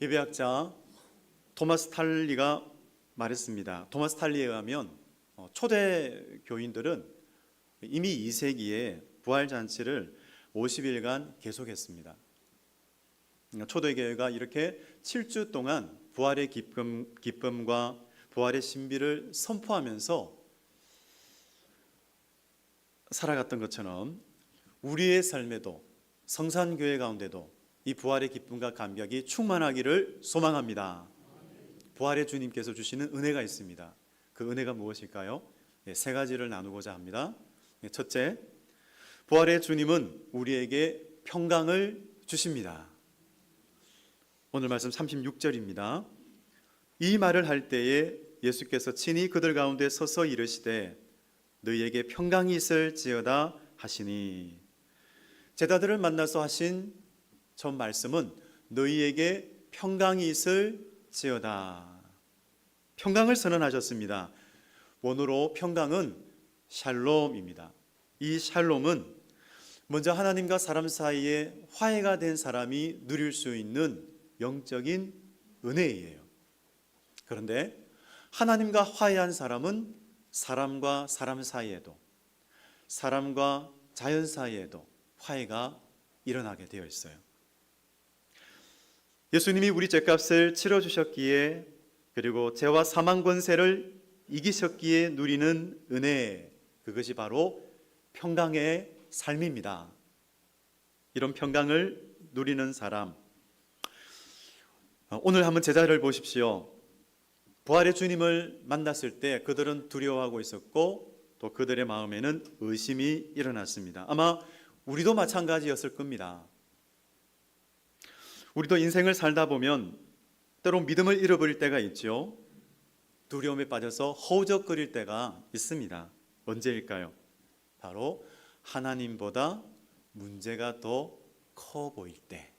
예배학자 토마스 탈리가 말했습니다. 토마스 탈리에 의하면 어, 초대 교인들은 이미 2세기에 부활 잔치를 50일간 계속했습니다. 그러니까 초대 교회가 이렇게 7주 동안 부활의 기쁨, 기쁨과 부활의 신비를 선포하면서 살아갔던 것처럼 우리의 삶에도 성산교회 가운데도 이 부활의 기쁨과 감격이 충만하기를 소망합니다. 부활의 주님께서 주시는 은혜가 있습니다. 그 은혜가 무엇일까요? 예, 세 가지를 나누고자 합니다. 예, 첫째, 부활의 주님은 우리에게 평강을 주십니다. 오늘 말씀 36절입니다. 이 말을 할 때에 예수께서 친히 그들 가운데 서서 이르시되 너희에게 평강이 있을지어다 하시니 제자들을 만나서 하신 첫 말씀은 너희에게 평강이 있을지어다 평강을 선언하셨습니다. 원어로 평강은 샬롬입니다. 이 샬롬은 먼저 하나님과 사람 사이에 화해가 된 사람이 누릴 수 있는 영적인 은혜예요. 그런데 하나님과 화해한 사람은 사람과 사람 사이에도 사람과 자연 사이에도 화해가 일어나게 되어 있어요. 예수님이 우리 죄값을 치러 주셨기에 그리고 죄와 사망 권세를 이기셨기에 누리는 은혜 그것이 바로 평강의 삶입니다. 이런 평강을 누리는 사람 어, 오늘 한번 제자를 보십시오. 부활의 주님을 만났을 때 그들은 두려워하고 있었고 또 그들의 마음에는 의심이 일어났습니다. 아마 우리도 마찬가지였을 겁니다. 우리도 인생을 살다 보면 때론 믿음을 잃어버릴 때가 있죠. 두려움에 빠져서 허우적거릴 때가 있습니다. 언제일까요? 바로 하나님보다 문제가 더 커 보일 때.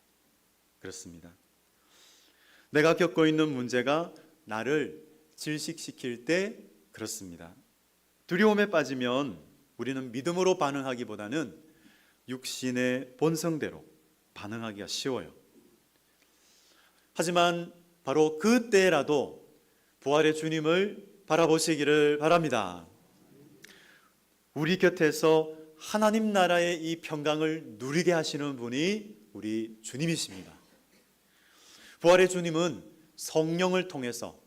그렇습니다. 내가 겪고 있는 문제가 나를 질식시킬 때 그렇습니다. 두려움에 빠지면 우리는 믿음으로 반응하기보다는 육신의 본성대로 반응하기가 쉬워요. 하지만 바로 그때라도 부활의 주님을 바라보시기를 바랍니다. 우리 곁에서 하나님 나라의 이 평강을 누리게 하시는 분이 우리 주님이십니다. 부활의 주님은 성령을 통해서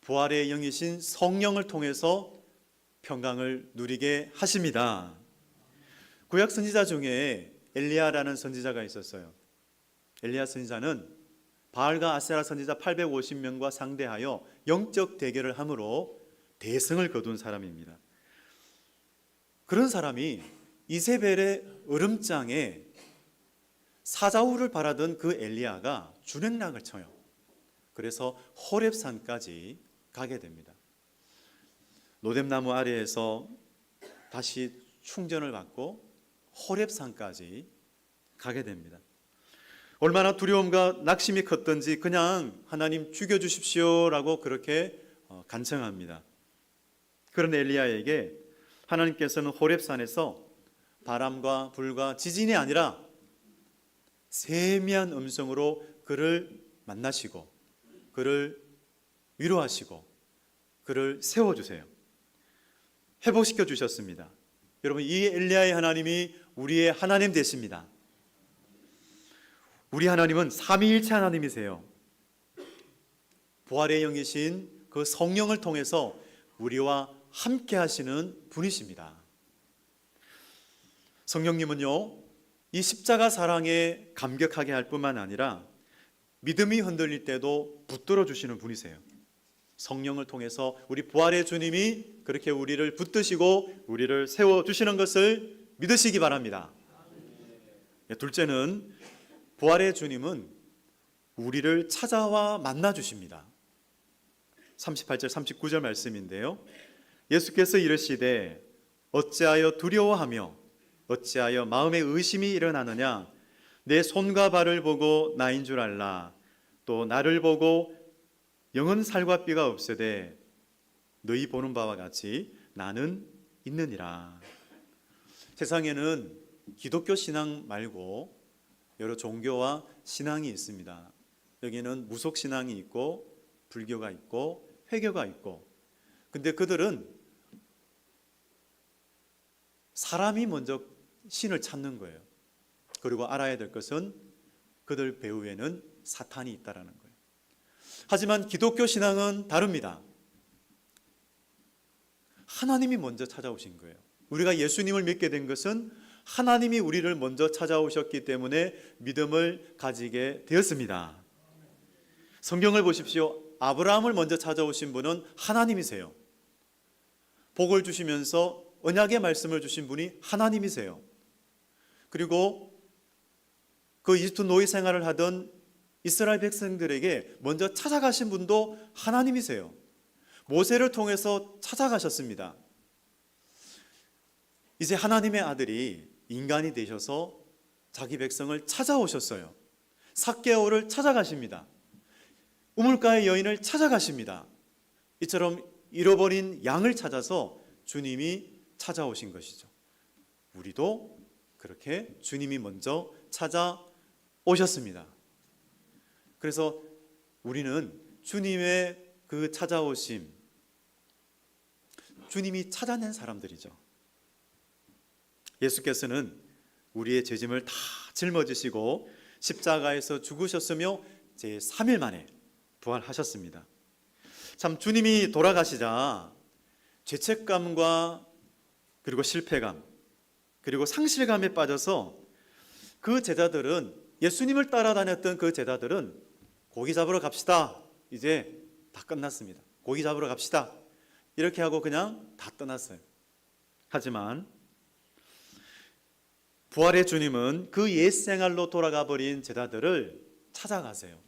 부활의 영이신 성령을 통해서 평강을 누리게 하십니다. 구약 선지자 중에 엘리야라는 선지자가 있었어요. 엘리야 선지자는 바알과 아세라 선지자 850명과 상대하여 영적 대결을 함으로 대승을 거둔 사람입니다. 그런 사람이 이세벨의 얼음장에 사자우를 바라던 그 엘리야가 준행락을 쳐요. 그래서 호렙산까지 가게 됩니다. 노뎀나무 아래에서 다시 충전을 받고 호렙산까지 가게 됩니다. 얼마나 두려움과 낙심이 컸던지 그냥 하나님 죽여 주십시오라고 그렇게 어, 간청합니다. 그런 엘리야에게 하나님께서는 호렙산에서 바람과 불과 지진이 아니라 세미한 음성으로 그를 만나시고 그를 위로하시고 그를 세워 주세요. 회복시켜 주셨습니다. 여러분 이 엘리야의 하나님이 우리의 하나님 되십니다. 우리 하나님은 삼위일체 하나님이세요. 부활의 영이신 그 성령을 통해서 우리와 함께 하시는 분이십니다. 성령님은요, 이 십자가 사랑에 감격하게 할 뿐만 아니라 믿음이 흔들릴 때도 붙들어 주시는 분이세요. 성령을 통해서 우리 부활의 주님이 그렇게 우리를 붙드시고 우리를 세워 주시는 것을 믿으시기 바랍니다. 네, 둘째는 부활의 주님은 우리를 찾아와 만나 주십니다. 38절 39절 말씀인데요. 예수께서 이르시되 어찌하여 두려워하며 어찌하여 마음에 의심이 일어나느냐 내 손과 발을 보고 나인 줄 알라 또 나를 보고 영은 살과 뼈가 없으되 너희 보는 바와 같이 나는 있느니라 세상에는 기독교 신앙 말고 여러 종교와 신앙이 있습니다 여기는 무속 신앙이 있고 불교가 있고 회교가 있고 근데 그들은 사람이 먼저 신을 찾는 거예요. 그리고 알아야 될 것은 그들 배후에는 사탄이 있다라는 거예요. 하지만 기독교 신앙은 다릅니다. 하나님이 먼저 찾아오신 거예요. 우리가 예수님을 믿게 된 것은 하나님이 우리를 먼저 찾아오셨기 때문에 믿음을 가지게 되었습니다. 성경을 보십시오. 아브라함을 먼저 찾아오신 분은 하나님이세요. 복을 주시면서 언약의 말씀을 주신 분이 하나님이세요. 그리고 그 이집트 노예 생활을 하던 이스라엘 백성들에게 먼저 찾아가신 분도 하나님이세요. 모세를 통해서 찾아가셨습니다. 이제 하나님의 아들이 인간이 되셔서 자기 백성을 찾아오셨어요. 사개오를 찾아가십니다. 우물가의 여인을 찾아가십니다. 이처럼 잃어버린 양을 찾아서 주님이 찾아오신 것이죠. 우리도 그렇게 주님이 먼저 찾아오셨습니다. 그래서 우리는 주님의 그 찾아오심, 주님이 찾아낸 사람들이죠. 예수께서는 우리의 죄짐을 다 짊어지시고 십자가에서 죽으셨으며 제 3일 만에 부활하셨습니다. 참 주님이 돌아가시자 죄책감과 그리고 실패감 그리고 상실감에 빠져서 그 제자들은 예수님을 따라다녔던 그 제자들은 고기 잡으러 갑시다. 이제 다 끝났습니다. 고기 잡으러 갑시다. 이렇게 하고 그냥 다 떠났어요. 하지만 부활의 주님은 그 옛 생활로 돌아가 버린 제자들을 찾아가세요.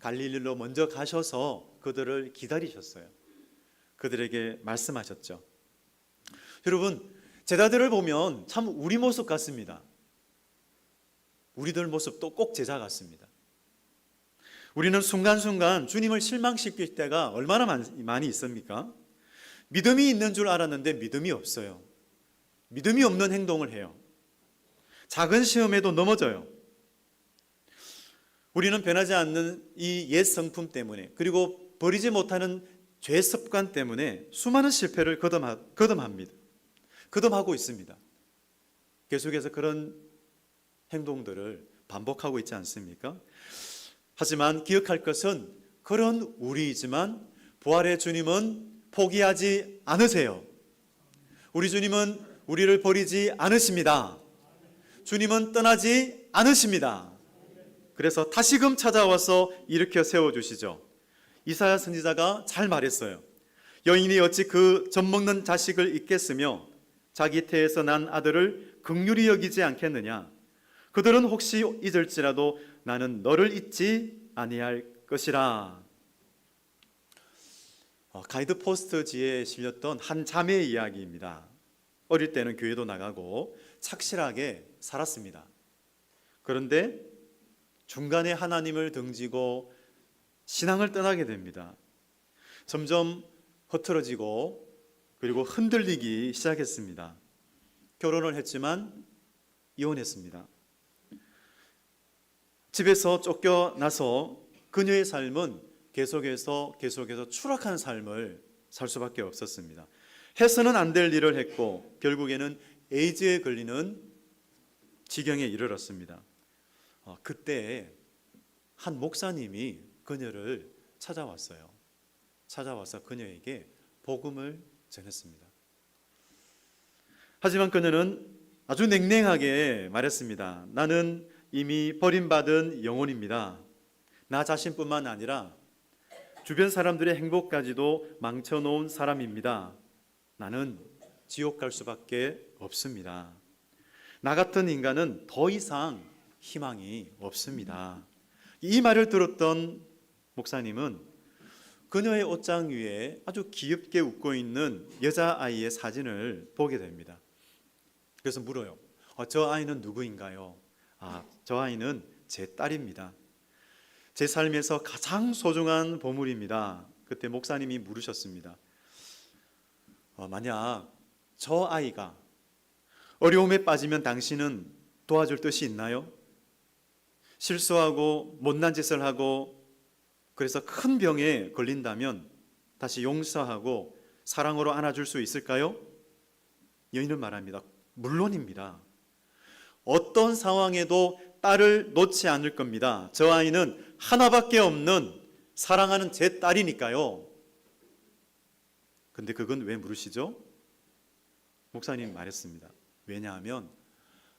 갈릴리로 먼저 가셔서 그들을 기다리셨어요. 그들에게 말씀하셨죠. 여러분, 제자들을 보면 참 우리 모습 같습니다. 우리들 모습도 꼭 제자 같습니다. 우리는 순간순간 주님을 실망시킬 때가 얼마나 많이 있습니까? 믿음이 있는 줄 알았는데 믿음이 없어요. 믿음이 없는 행동을 해요. 작은 시험에도 넘어져요. 우리는 변하지 않는 이 옛 성품 때문에 그리고 버리지 못하는 죄 습관 때문에 수많은 실패를 거듭하, 거듭합니다. 거듭하고 있습니다. 계속해서 그런 행동들을 반복하고 있지 않습니까? 하지만 기억할 것은 그런 우리이지만 부활의 주님은 포기하지 않으세요. 우리 주님은 우리를 버리지 않으십니다. 주님은 떠나지 않으십니다. 그래서 다시금 찾아와서 일으켜 세워 주시죠. 이사야 선지자가 잘 말했어요. 여인이 어찌 그 젖먹는 자식을 잊겠으며 자기 태에서 난 아들을 극률이 여기지 않겠느냐? 그들은 혹시 잊을지라도 나는 너를 잊지 아니할 것이라. 어, 가이드 포스트지에 실렸던 한 자매의 이야기입니다. 어릴 때는 교회도 나가고 착실하게 살았습니다. 그런데 중간에 하나님을 등지고 신앙을 떠나게 됩니다. 점점 흐트러지고 그리고 흔들리기 시작했습니다. 결혼을 했지만 이혼했습니다. 집에서 쫓겨나서 그녀의 삶은 계속해서 계속해서 추락한 삶을 살 수밖에 없었습니다. 해서는 안 될 일을 했고 결국에는 에이즈에 걸리는 지경에 이르렀습니다. 어, 그때 한 목사님이 그녀를 찾아왔어요. 찾아와서 그녀에게 복음을 전했습니다. 하지만 그녀는 아주 냉랭하게 말했습니다. 나는 이미 버림받은 영혼입니다. 나 자신뿐만 아니라 주변 사람들의 행복까지도 망쳐놓은 사람입니다. 나는 지옥 갈 수밖에 없습니다. 나 같은 인간은 더 이상 희망이 없습니다. 이 말을 들었던 목사님은 그녀의 옷장 위에 아주 귀엽게 웃고 있는 여자아이의 사진을 보게 됩니다. 그래서 물어요. 어, 저 아이는 누구인가요? 아, 저 아이는 제 딸입니다. 제 삶에서 가장 소중한 보물입니다. 그때 목사님이 물으셨습니다. 어, 만약 저 아이가 어려움에 빠지면 당신은 도와줄 뜻이 있나요? 실수하고 못난 짓을 하고 그래서 큰 병에 걸린다면 다시 용서하고 사랑으로 안아줄 수 있을까요? 여인은 말합니다. 물론입니다. 어떤 상황에도 딸을 놓지 않을 겁니다. 저 아이는 하나밖에 없는 사랑하는 제 딸이니까요. 근데 그건 왜 물으시죠? 목사님 말했습니다. 왜냐하면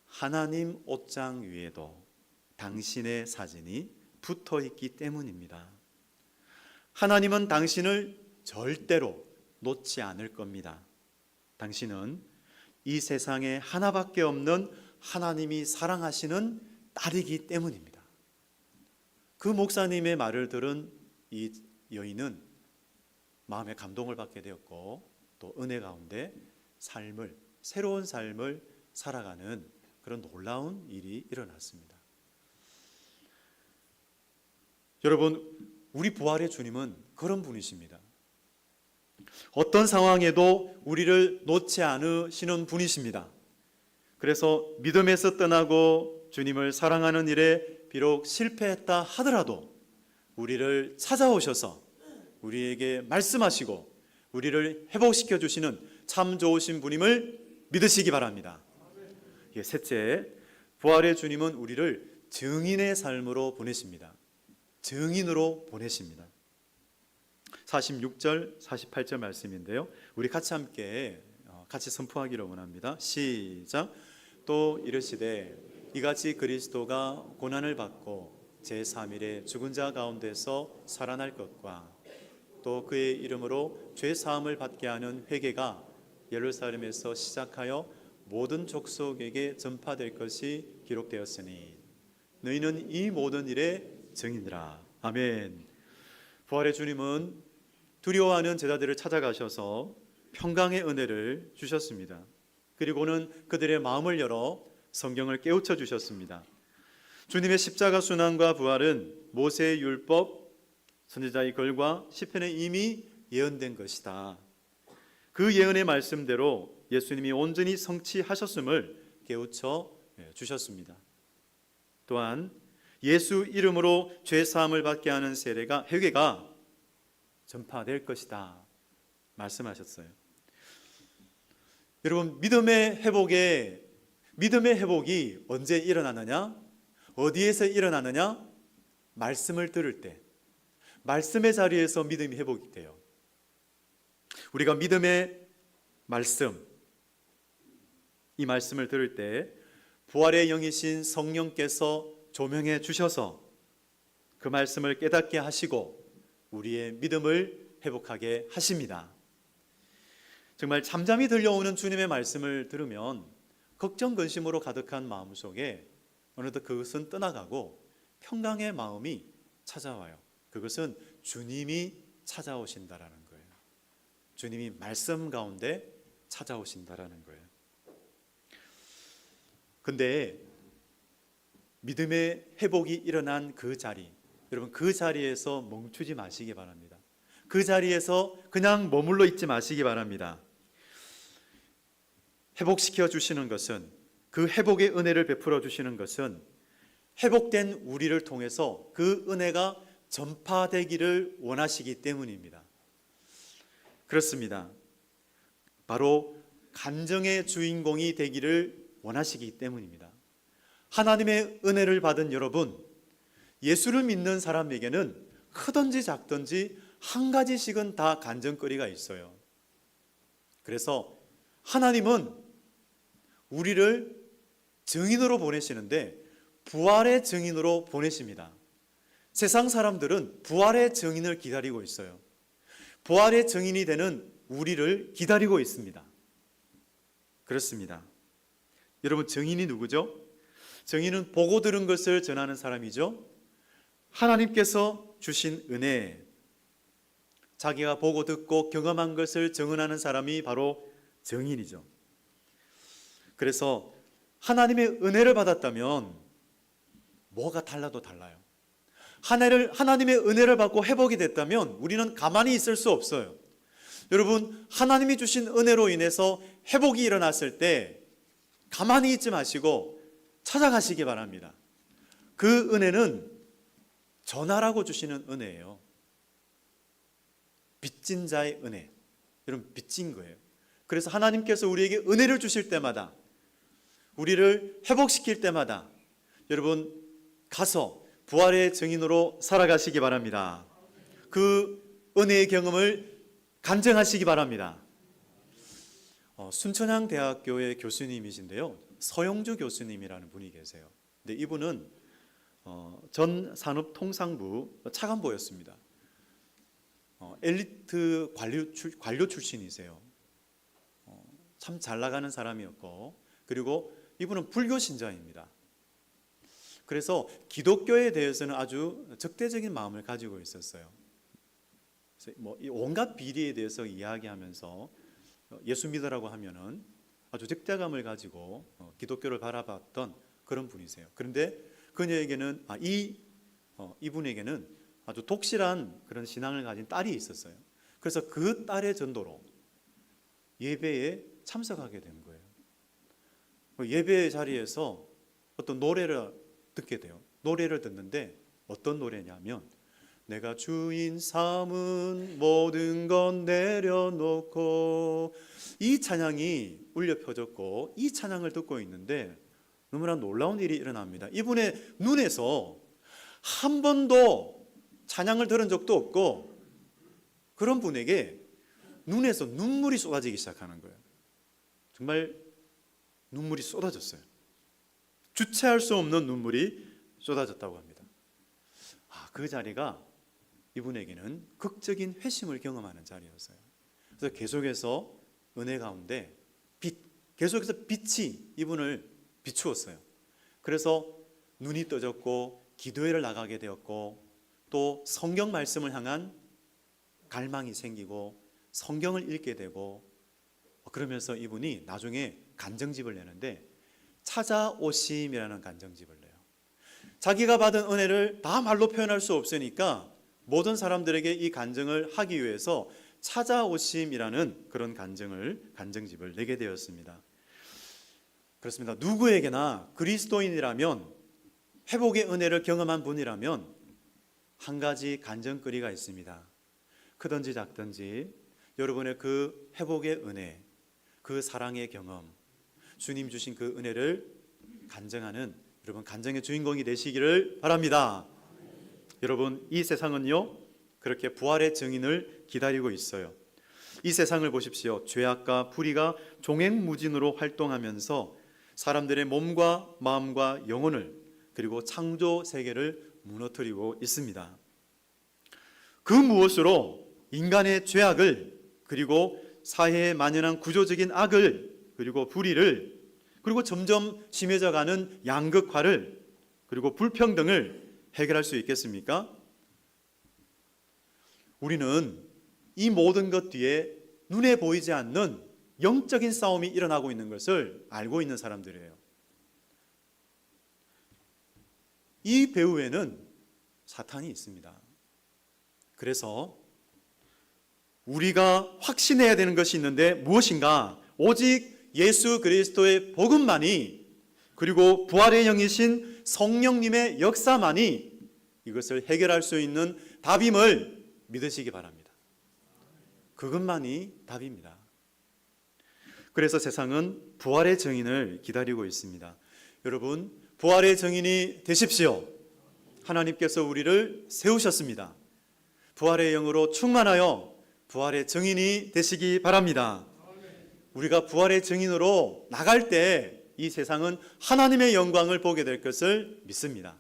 하나님 옷장 위에도 당신의 사진이 붙어 있기 때문입니다. 하나님은 당신을 절대로 놓지 않을 겁니다. 당신은 이 세상에 하나밖에 없는 하나님이 사랑하시는 딸이기 때문입니다. 그 목사님의 말을 들은 이 여인은 마음에 감동을 받게 되었고 또 은혜 가운데 삶을 새로운 삶을 살아가는 그런 놀라운 일이 일어났습니다. 여러분, 우리 부활의 주님은 그런 분이십니다. 어떤 상황에도 우리를 놓지 않으시는 분이십니다. 그래서 믿음에서 떠나고 주님을 사랑하는 일에 비록 실패했다 하더라도 우리를 찾아오셔서 우리에게 말씀하시고 우리를 회복시켜 주시는 참 좋으신 분임을 믿으시기 바랍니다. 예, 셋째, 부활의 주님은 우리를 증인의 삶으로 보내십니다. 증인으로 보내십니다. 46절, 48절 말씀인데요. 우리 같이 함께 어, 같이 선포하기를 원합니다. 시작. 또 이르시되 이같이 그리스도가 고난을 받고 제3일에 죽은 자 가운데서 살아날 것과 또 그의 이름으로 죄 사함을 받게 하는 회개가 예루살렘에서 시작하여 모든 족속에게 전파될 것이 기록되었으니 너희는 이 모든 일의 증인이라. 아멘. 부활의 주님은 두려워하는 제자들을 찾아가셔서 평강의 은혜를 주셨습니다. 그리고는 그들의 마음을 열어 성경을 깨우쳐 주셨습니다. 주님의 십자가 순환과 부활은 모세의 율법, 선지자의 글과 시편에 이미 예언된 것이다. 그 예언의 말씀대로 예수님이 온전히 성취하셨음을 깨우쳐 주셨습니다. 또한 예수 이름으로 죄 사함을 받게 하는 세례가 회개가 전파될 것이다 말씀하셨어요. 여러분 믿음의 회복에 믿음의 회복이 언제 일어나느냐? 어디에서 일어나느냐? 말씀을 들을 때 말씀의 자리에서 믿음이 회복이 돼요. 우리가 믿음의 말씀 이 말씀을 들을 때 부활의 영이신 성령께서 조명해 주셔서 그 말씀을 깨닫게 하시고 우리의 믿음을 회복하게 하십니다. 정말 잠잠히 들려오는 주님의 말씀을 들으면 걱정 근심으로 가득한 마음 속에 어느덧 그것은 떠나가고 평강의 마음이 찾아와요. 그것은 주님이 찾아오신다라는. 주님이 말씀 가운데 찾아오신다라는 거예요. 근데 믿음의 회복이 일어난 그 자리, 여러분 그 자리에서 멈추지 마시기 바랍니다. 그 자리에서 그냥 머물러 있지 마시기 바랍니다. 회복시켜 주시는 것은 그 회복의 은혜를 베풀어 주시는 것은 회복된 우리를 통해서 그 은혜가 전파되기를 원하시기 때문입니다. 그렇습니다. 바로 감정의 주인공이 되기를 원하시기 때문입니다. 하나님의 은혜를 받은 여러분, 예수를 믿는 사람에게는 크든지 작든지 한 가지씩은 다 간증거리가 있어요. 그래서 하나님은 우리를 증인으로 보내시는데 부활의 증인으로 보내십니다. 세상 사람들은 부활의 증인을 기다리고 있어요. 부활의 증인이 되는 우리를 기다리고 있습니다. 그렇습니다. 여러분 증인이 누구죠? 증인은 보고 들은 것을 전하는 사람이죠. 하나님께서 주신 은혜, 자기가 보고 듣고 경험한 것을 증언하는 사람이 바로 증인이죠. 그래서 하나님의 은혜를 받았다면 뭐가 달라도 달라요. 하나를, 하나님의 은혜를 받고 회복이 됐다면 우리는 가만히 있을 수 없어요. 여러분, 하나님이 주신 은혜로 인해서 회복이 일어났을 때 가만히 있지 마시고 찾아가시기 바랍니다. 그 은혜는 전하라고 주시는 은혜예요. 빚진 자의 은혜. 여러분 빚진 거예요. 그래서 하나님께서 우리에게 은혜를 주실 때마다 우리를 회복시킬 때마다 여러분 가서 부활의 증인으로 살아가시기 바랍니다. 그 은혜의 경험을 간증하시기 바랍니다. 어, 순천향 대학교의 교수님이신데요. 서영주 교수님이라는 분이 계세요. 근데 이분은 어, 전 산업통상부 차관보였습니다. 어, 엘리트 관료, 출, 관료 출신이세요. 어, 참잘 나가는 사람이었고 그리고 이분은 불교 신자입니다. 그래서 기독교에 대해서는 아주 적대적인 마음을 가지고 있었어요. 뭐이 온갖 비리에 대해서 이야기하면서 예수 믿으라고 하면은 아주 적대감을 가지고 어, 기독교를 바라봤던 그런 분이세요. 그런데 그녀에게는 아, 이 어, 이분에게는 아주 독실한 그런 신앙을 가진 딸이 있었어요. 그래서 그 딸의 전도로 예배에 참석하게 된 거예요. 그 예배 자리에서 어떤 노래를 듣게 돼요. 노래를 듣는데 어떤 노래냐면 내가 주인 삼은 모든 건 내려놓고 이 찬양이 울려 펴졌고 이 찬양을 듣고 있는데 너무나 놀라운 일이 일어납니다. 이분의 눈에서 한 번도 찬양을 들은 적도 없고 그런 분에게 눈에서 눈물이 쏟아지기 시작하는 거예요. 정말 눈물이 쏟아졌어요. 주체할 수 없는 눈물이 쏟아졌다고 합니다. 아, 그 자리가 이분에게는 극적인 회심을 경험하는 자리였어요. 그래서 계속해서 은혜 가운데 빛, 계속해서 빛이 이분을 비추었어요. 그래서 눈이 떠졌고 기도회를 나가게 되었고 또 성경 말씀을 향한 갈망이 생기고 성경을 읽게 되고 그러면서 이분이 나중에 간정집을 내는데 찾아오심이라는 간정집을 내요. 자기가 받은 은혜를 다 말로 표현할 수 없으니까 모든 사람들에게 이 간증을 하기 위해서 찾아오심이라는 그런 간증을 간증집을 내게 되었습니다. 그렇습니다. 누구에게나 그리스도인이라면 회복의 은혜를 경험한 분이라면 한 가지 간증거리가 있습니다. 크든지 작든지 여러분의 그 회복의 은혜, 그 사랑의 경험, 주님 주신 그 은혜를 간증하는 여러분 간증의 주인공이 되시기를 바랍니다. 여러분 이 세상은요 그렇게 부활의 증인을 기다리고 있어요. 이 세상을 보십시오. 죄악과 불의가 종횡무진으로 활동하면서 사람들의 몸과 마음과 영혼을 그리고 창조 세계를 무너뜨리고 있습니다. 그 무엇으로 인간의 죄악을 그리고 사회에 만연한 구조적인 악을 그리고 불의를 그리고 점점 심해져 가는 양극화를 그리고 불평등을 해결할 수 있겠습니까? 우리는 이 모든 것 뒤에 눈에 보이지 않는 영적인 싸움이 일어나고 있는 것을 알고 있는 사람들이에요. 이 배후에는 사탄이 있습니다. 그래서 우리가 확신해야 되는 것이 있는데 무엇인가? 오직 예수 그리스도의 복음만이 그리고 부활의 영이신 성령님의 역사만이 이것을 해결할 수 있는 답임을 믿으시기 바랍니다. 그것만이 답입니다. 그래서 세상은 부활의 증인을 기다리고 있습니다. 여러분, 부활의 증인이 되십시오. 하나님께서 우리를 세우셨습니다. 부활의 영으로 충만하여 부활의 증인이 되시기 바랍니다. 우리가 부활의 증인으로 나갈 때 이 세상은 하나님의 영광을 보게 될 것을 믿습니다.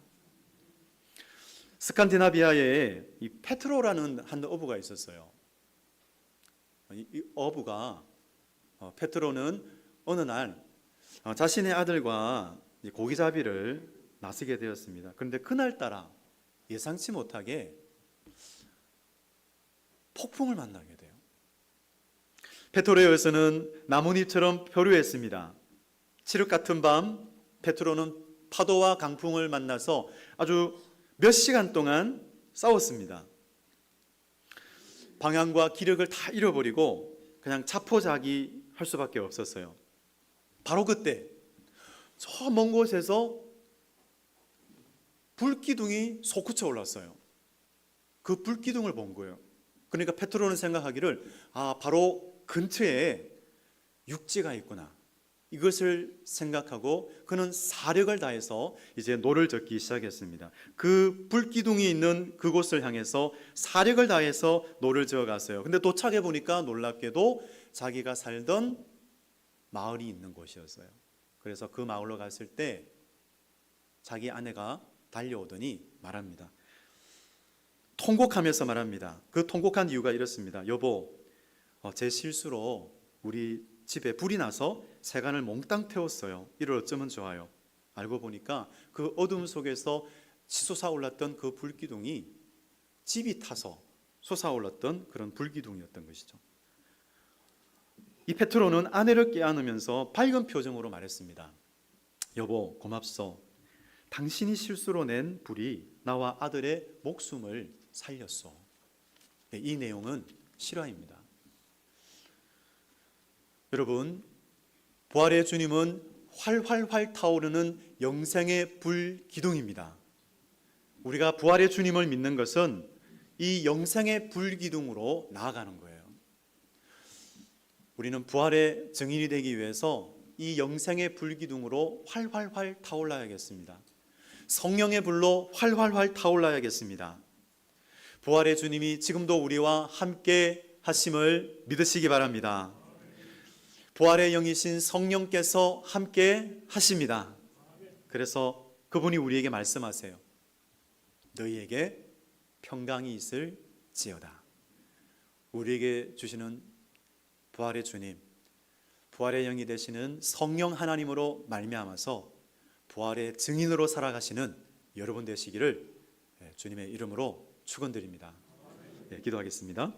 스칸디나비아에 이 페트로라는 한 어부가 있었어요. 이 어부가 어, 페트로는 어느 날 어, 자신의 아들과 고기잡이를 나서게 되었습니다. 그런데 그날 따라 예상치 못하게 폭풍을 만나게. 어선은 나뭇잎처럼 표류했습니다. 칠흑 같은 밤 페트로는 파도와 강풍을 만나서 아주 몇 시간 동안 싸웠습니다. 방향과 기력을 다 잃어버리고 그냥 자포자기 할 수밖에 없었어요. 바로 그때 저 먼 곳에서 불기둥이 솟구쳐 올랐어요. 그 불기둥을 본 거예요. 그러니까 페트로는 생각하기를 아 바로 근처에 육지가 있구나. 이것을 생각하고 그는 사력을 다해서 이제 노를 젓기 시작했습니다. 그 불기둥이 있는 그곳을 향해서 사력을 다해서 노를 저어 갔어요. 근데 도착해 보니까 놀랍게도 자기가 살던 마을이 있는 곳이었어요. 그래서 그 마을로 갔을 때 자기 아내가 달려오더니 말합니다. 통곡하면서 말합니다. 그 통곡한 이유가 이렇습니다. 여보, 어, 제 실수로 우리 집에 불이 나서 세간을 몽땅 태웠어요. 이를 어쩌면 좋아요. 알고 보니까 그 어둠 속에서 치솟아올랐던 그 불기둥이 집이 타서 솟아올랐던 그런 불기둥이었던 것이죠. 이 페트로는 아내를 깨안으면서 밝은 표정으로 말했습니다. 여보, 고맙소. 당신이 실수로 낸 불이 나와 아들의 목숨을 살렸소. 네, 이 내용은 실화입니다. 여러분, 부활의 주님은 활활활 타오르는 영생의 불 기둥입니다. 우리가 부활의 주님을 믿는 것은 이 영생의 불 기둥으로 나아가는 거예요. 우리는 부활의 증인이 되기 위해서 이 영생의 불 기둥으로 활활활 타올라야겠습니다. 성령의 불로 활활활 타올라야겠습니다. 부활의 주님이 지금도 우리와 함께 하심을 믿으시기 바랍니다. 부활의 영이신 성령께서 함께 하십니다. 그래서 그분이 우리에게 말씀하세요. 너희에게 평강이 있을지어다. 우리에게 주시는 부활의 주님, 부활의 영이 되시는 성령 하나님으로 말미암아서 부활의 증인으로 살아가시는 여러분 되시기를 주님의 이름으로 축원드립니다. 네, 기도하겠습니다.